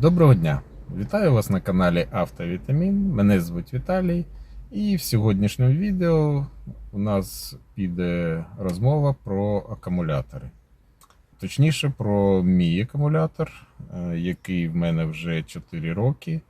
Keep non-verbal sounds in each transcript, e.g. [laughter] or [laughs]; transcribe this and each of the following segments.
Доброго дня! Вітаю вас на каналі Автовітамін. Мене звуть Віталій. І в сьогоднішньому відео у нас піде розмова про акумулятори. Точніше, про мій акумулятор, е, який в мене вже 4 роки,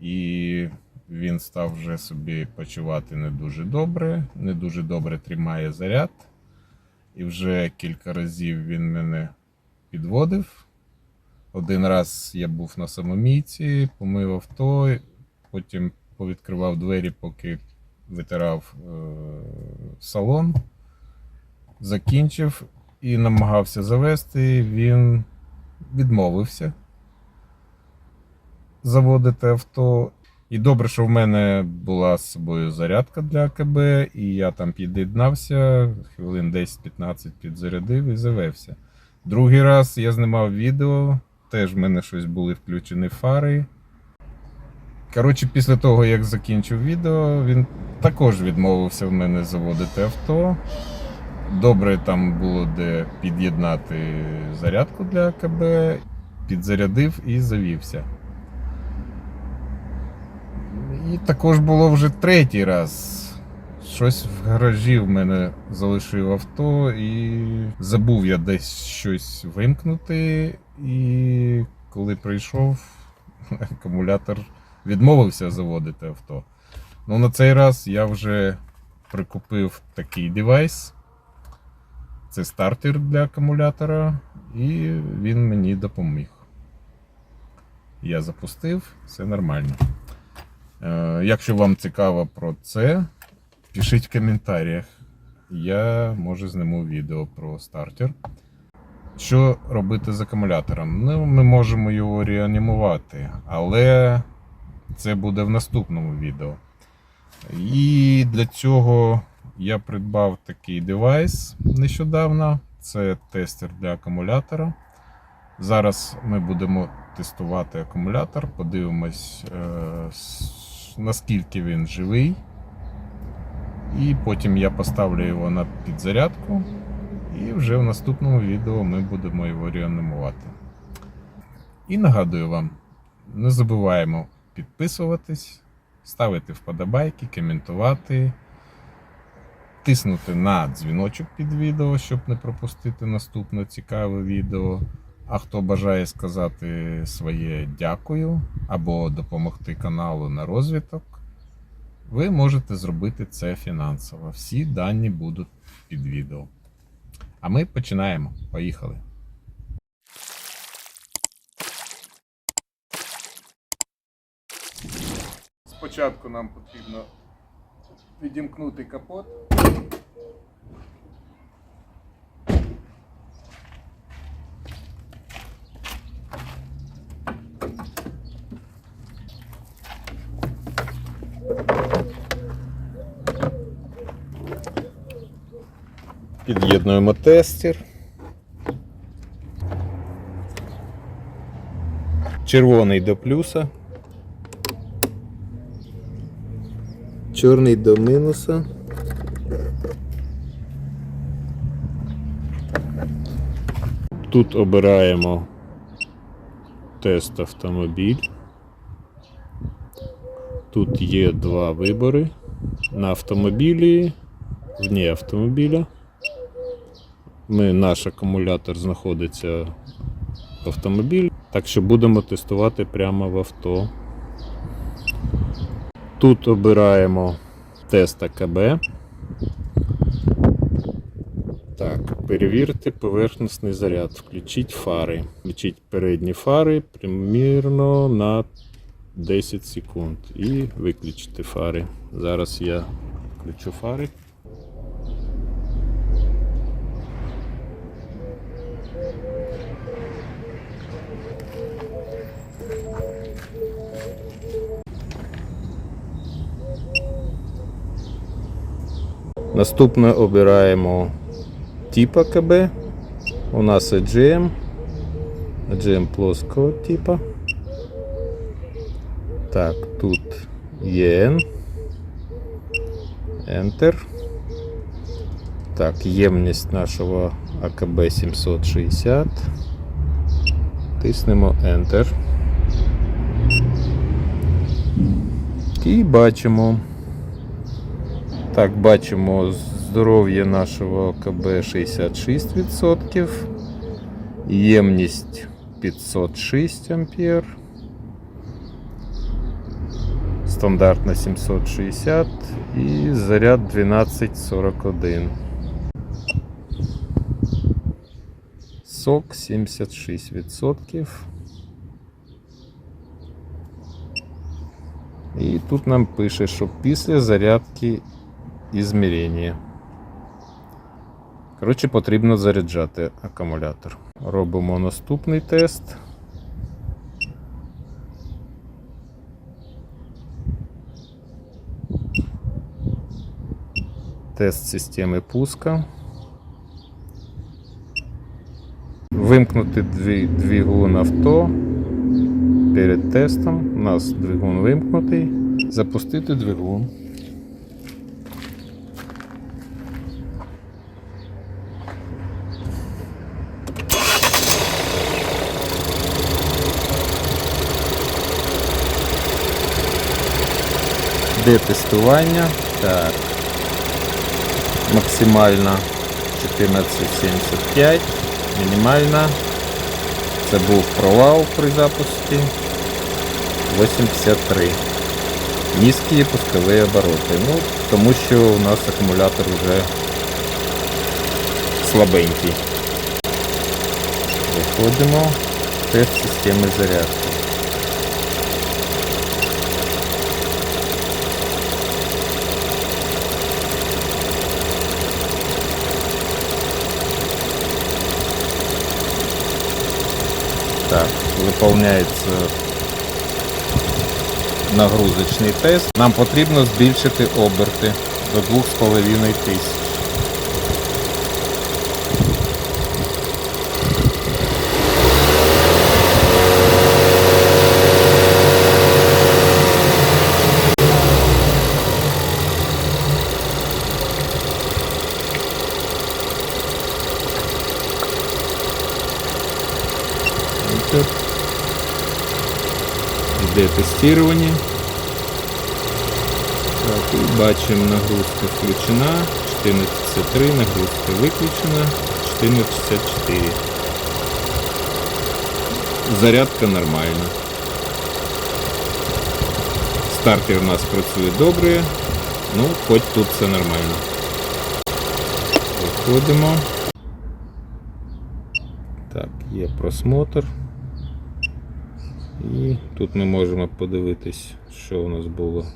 і він став вже собі почувати не дуже добре, не дуже добре тримає заряд. І вже кілька разів він мене підводив. Один раз я був на самомійці, помив авто, потім повідкривав двері, поки витирав е- салон, закінчив і намагався завести. Він відмовився заводити авто. І добре, що в мене була з собою зарядка для АКБ, і я там під'єднався, хвилин 10-15 підзарядив і завевся. Другий раз я знімав відео, теж в мене щось були включені фари. Коротше, після того, як закінчив відео, він також відмовився в мене заводити авто. Добре там було де під'єднати зарядку для АКБ, підзарядив і завівся. І також було вже третій раз. Щось в гаражі в мене залишив авто, і забув я десь щось вимкнути. І коли прийшов, [laughs] акумулятор відмовився заводити авто. Ну, на цей раз я вже прикупив такий девайс. Це стартер для акумулятора, і він мені допоміг. Я запустив, все нормально. Е, Якщо вам цікаво про це, пишіть в коментарях. Я може зніму відео про стартер. Що робити з акумулятором? Ну, ми можемо його реанімувати, але це буде в наступному відео. І для цього я придбав такий девайс нещодавно. Це тестер для акумулятора. Зараз ми будемо тестувати акумулятор, подивимось, е, наскільки він живий. І потім я поставлю його на підзарядку. І вже в наступному відео ми будемо його реанімувати. І нагадую вам, не забуваємо підписуватись, ставити вподобайки, коментувати, тиснути на дзвіночок під відео, щоб не пропустити наступне цікаве відео. А хто бажає сказати своє дякую або допомогти каналу на розвиток, ви можете зробити це фінансово. Всі дані будуть під відео. А ми починаємо. Поїхали. Спочатку нам потрібно відімкнути капот. Під'єднуємо тестер. Червоний до плюса. Чорний до мінуса. Тут обираємо тест автомобіль. Тут є два вибори. На автомобілі, вні автомобіля. Ми, наш акумулятор знаходиться в автомобілі, так що будемо тестувати прямо в авто. Тут обираємо тест АКБ. Так, перевірте поверхностний заряд. Включіть фари. Включіть передні фари примірно на 10 секунд. І виключити фари. Зараз я включу фари. Наступне обираємо тип АКБ. У нас AGM. AGM плоского типа. Так, тут EN. Enter. Так, ємність нашого АКБ 760. Тиснемо Enter. І бачимо. Так, бачимо здоров'я нашого КБ 66%. Ємність 506 ампер. Стандартна 760 і заряд 1241. Сок 76%. І тут нам пише, що після зарядки ізмірення. Коротше, потрібно заряджати акумулятор. Робимо наступний тест. Тест системи пуска. Вимкнути дві- двигун авто перед тестом. У нас двигун вимкнутий. Запустити двигун. Де тестування? Так. Максимальна 1475, мінімальна. Це був провал при запуску 83. Низькі пускові обороти. Ну, тому що у нас акумулятор вже слабенький. Виходимо в тест системи зарядки. Так, виповняється нагрузочний тест. Нам потрібно збільшити оберти до 2,5 тисяч. Enter. Йде тестування. Так, і бачимо нагрузка включена, 14.53, нагрузка виключена, 14.64. Зарядка нормальна. Стартер у нас працює добре, ну хоч тут все нормально. Виходимо. Так, є просмотр. І тут ми можемо подивитись, що у нас було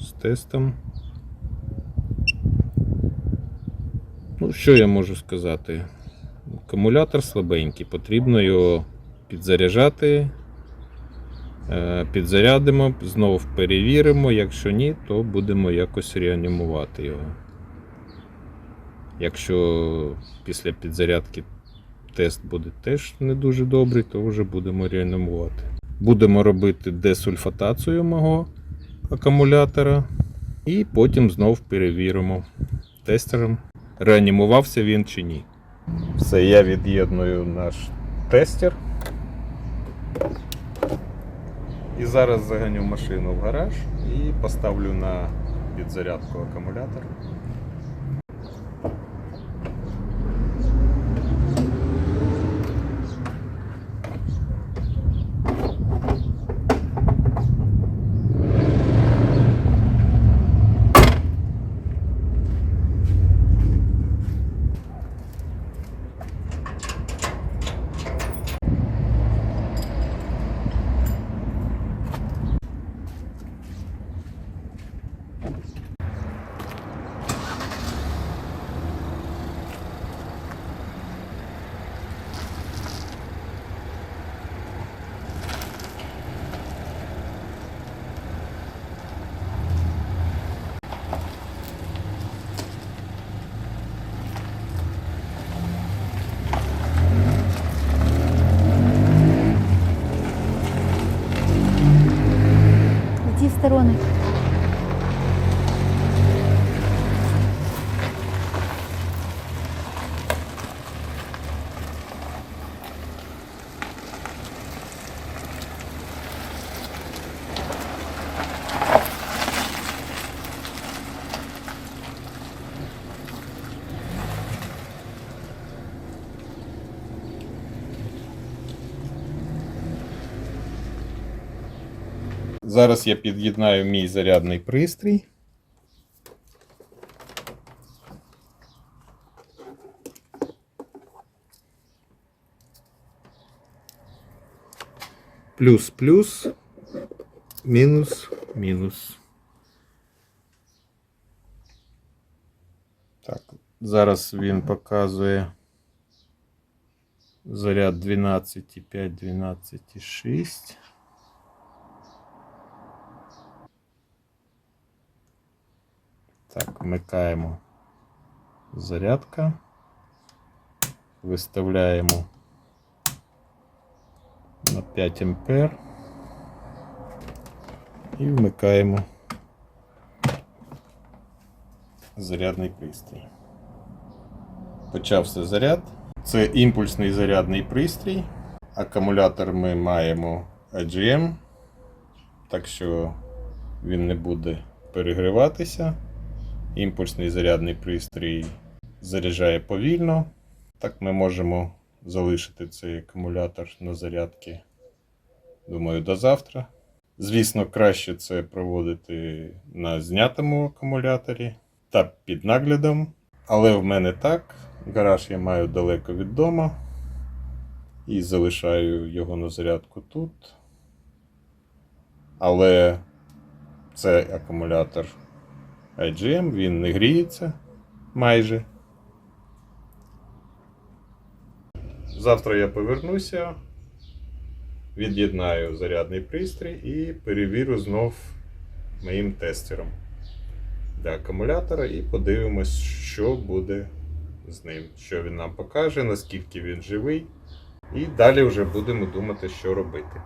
з тестом. Ну, що я можу сказати? Акумулятор слабенький, потрібно його підзаряджати. Е, Підзарядимо, знову перевіримо. Якщо ні, то будемо якось реанімувати його. Якщо після підзарядки тест буде теж не дуже добрий, то вже будемо реанімувати. Будемо робити десульфатацію мого акумулятора і потім знов перевіримо тестером, реанімувався він чи ні. Все, я від'єдную наш тестер. І зараз заганю машину в гараж і поставлю на підзарядку акумулятор. В ті сторони. Зараз я під'єднаю мій зарядний пристрій. Плюс, плюс, мінус, мінус. Так, зараз він показує заряд 12,5, 12,6. Так, вмикаємо зарядка. Виставляємо на 5 ампер і вмикаємо зарядний пристрій. Почався заряд. Це імпульсний зарядний пристрій. Акумулятор ми маємо AGM, так що він не буде перегріватися. Імпульсний зарядний пристрій заряджає повільно. Так ми можемо залишити цей акумулятор на зарядки, думаю, до завтра. Звісно, краще це проводити на знятому акумуляторі та під наглядом. Але в мене так. Гараж я маю далеко від дому і залишаю його на зарядку тут. Але цей акумулятор IGM, він не гріється майже. Завтра я повернуся, від'єднаю зарядний пристрій і перевірю знов моїм тестером для акумулятора і подивимось, що буде з ним, що він нам покаже, наскільки він живий. І далі вже будемо думати, що робити.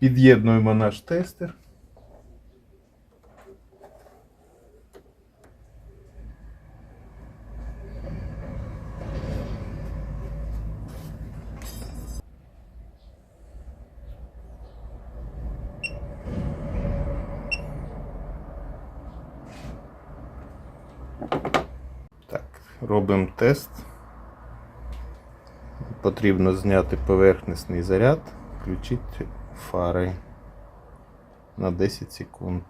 Під'єднуємо наш тестер. Так, робимо тест. Потрібно зняти поверхностний заряд, включити фари на 10 секунд.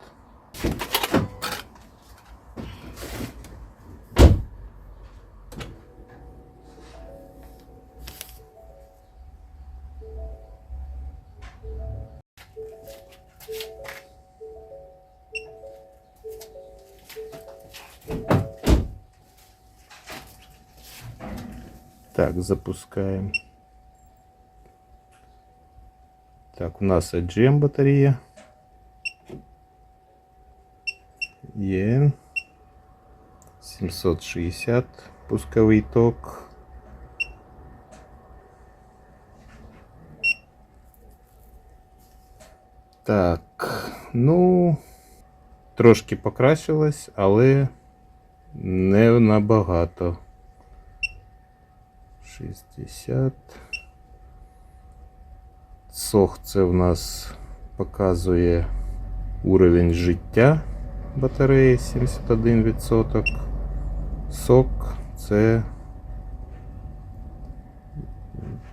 Так, запускаем. Так, у нас AGM батарея. Є. 760 пусковий ток. Так, ну, трошки покращилось, але не набагато. 60. Сох це в нас показує уровень життя батареї 71%. Сок це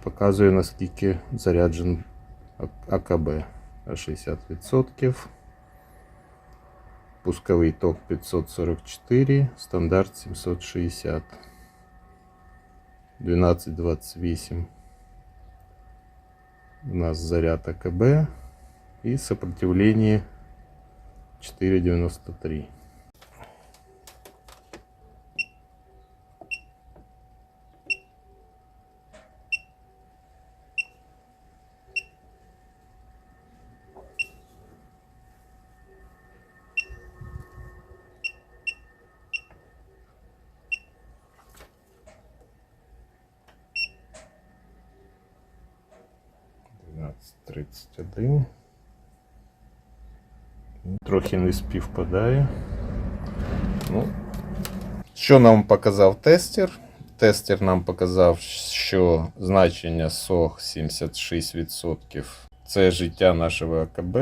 показує наскільки заряджен АКБ 60%. Пусковий ток 544, стандарт 760. 12.28 у нас заряд АКБ и сопротивление 4.93. Трохи не співпадає. Ну, що нам показав тестер? Тестер нам показав, що значення SOH 76% це життя нашого АКБ.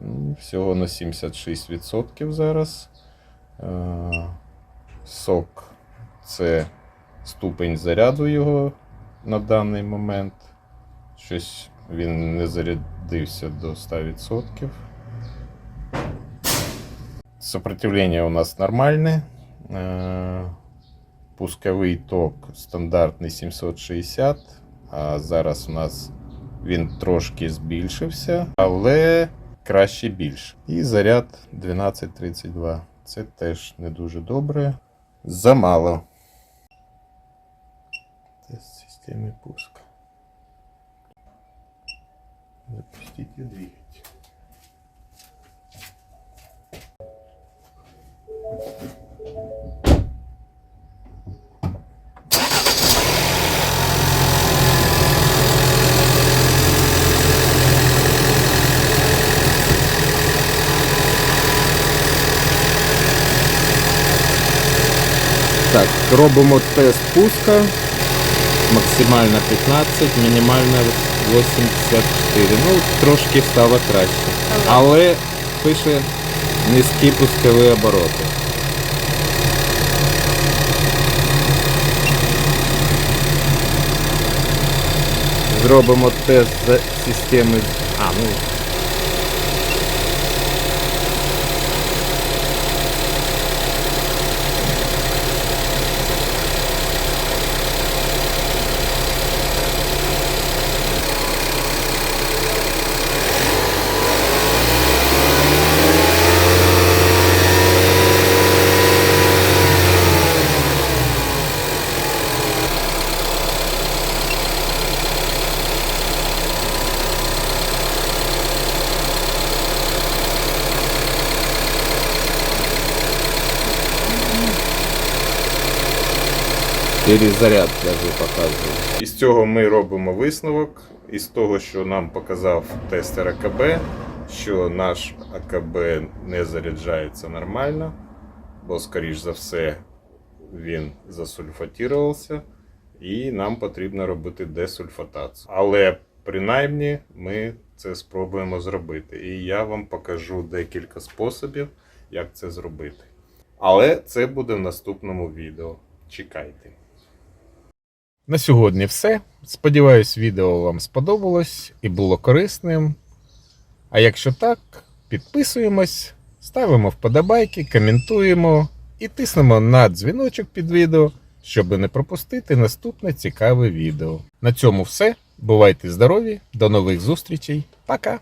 Ну, Всього на 76% зараз. Е, Сок це ступень заряду його на даний момент. Щось він не зарядився до 100%. Сопротивление у нас нормальне. Е, Пусковий ток стандартний 760, а зараз у нас він трошки збільшився, але краще більше. І заряд 1232. Це теж не дуже добре. Замало. Тест системи пуска. Запустить и двигать. Так, робимо тест пуска. Максимальна 15, мінімальна 84. Ну, трошки стало краще. Але пише низькі пускові обороти. Зробимо тест за системи. А, ну. Перезаряд даже показує. Із цього ми робимо висновок. Із того, що нам показав тестер АКБ, що наш АКБ не заряджається нормально, бо, скоріш за все, він засульфатувався, і нам потрібно робити десульфатацію. Але принаймні ми це спробуємо зробити. І я вам покажу декілька способів, як це зробити. Але це буде в наступному відео. Чекайте. На сьогодні все. Сподіваюсь, відео вам сподобалось і було корисним. А якщо так, підписуємось, ставимо вподобайки, коментуємо і тиснемо на дзвіночок під відео, щоб не пропустити наступне цікаве відео. На цьому все. Бувайте здорові, до нових зустрічей. Пока!